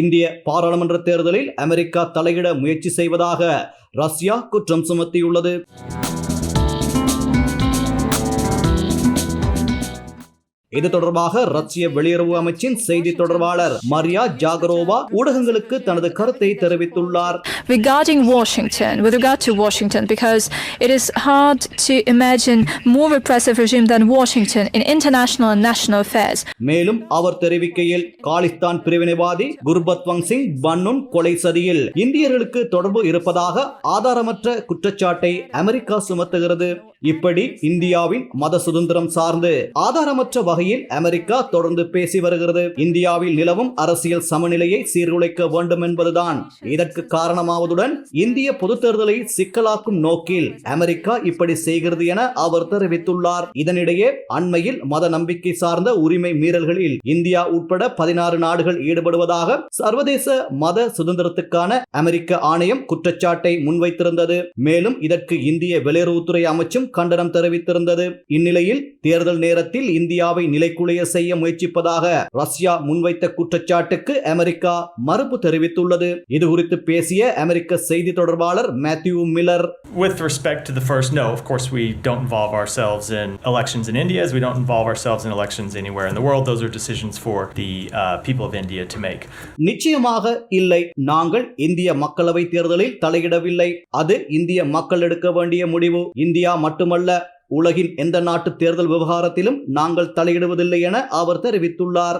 இந்திய பாராளுமன்ற தேர்தலில் அமெரிக்கா தலையிட முயற்சி செய்வதாக ரஷ்யா குற்றம் சுமத்தியுள்ளது. இது தொடர்பாக ரஷ்ய வெளியுறவு அமைச்சின் செய்தி தொடர்பாளர் மரியா ஜாகரோவா ஊடகங்களுக்கு தனது கருத்தை தெரிவித்துள்ளார் regarding Washington, with regard to Washington, because it is hard to imagine more repressive regime than Washington in international and national affairs. மேலும் அவர் தெரிவிக்கையில் காலிஸ்தான் பிரிவினைவாதி குர்பத்வங் சிங் பன்னுன் கொலை சதியில் இந்தியர்களுக்கு தொடர்பு இருப்பதாக ஆதாரமற்ற குற்றச்சாட்டை அமெரிக்கா சுமத்துகிறது இப்படி இந்தியாவின் மத சுதந்திரம் சார்ந்து ஆதாரமற்ற வகையில் அமெரிக்கா தொடர்ந்து பேசி வருகிறது. இந்தியாவில் நிலவும் அரசியல் சமநிலையை சீர்குலைக்க வேண்டும் என்பதுதான் இதற்கு காரணமாவதுடன் இந்திய பொது தேர்தலை சிக்கலாக்கும் நோக்கில் அமெரிக்கா இப்படி செய்கிறது என அவர் தெரிவித்துள்ளார். இதனிடையே அண்மையில் மத நம்பிக்கை சார்ந்த உரிமை மீறல்களில் இந்தியா உட்பட பதினாறு நாடுகள் ஈடுபடுவதாக சர்வதேச மத சுதந்திரத்துக்கான அமெரிக்க ஆணையம் குற்றச்சாட்டை முன்வைத்திருந்தது. மேலும் இதற்கு இந்திய வெளியுறவுத்துறை அமைச்சும் கண்டனம் தெரிவித்திருந்தது. இந்நிலையில் தேர்தல் நேரத்தில் இந்தியாவை நிலைக்குலைய செய்ய முயற்சிப்பதாக ரஷ்யா முன்வைத்த குற்றச்சாட்டுக்கு அமெரிக்கா மறுப்பு தெரிவித்துள்ளது. இது குறித்து பேசிய அமெரிக்க செய்தி தொடர்பாளர் Matthew Miller. With respect to the first, no, of course, we don't involve ourselves in elections in India as we don't involve ourselves in elections anywhere in the world. Those are decisions for the uh, people of India to make. நிச்சயமாக இல்லை நாங்கள் இந்திய மக்களவை தேர்தலில் தலையிடவில்லை அது இந்திய மக்கள் எடுக்க வேண்டிய முடிவு இந்தியா மட்டுமல்ல உலகின் எந்த நாட்டு தேர்தல் விவகாரத்திலும் நாங்கள் தலையிடுவதில்லை என அவர் தெரிவித்துள்ளார்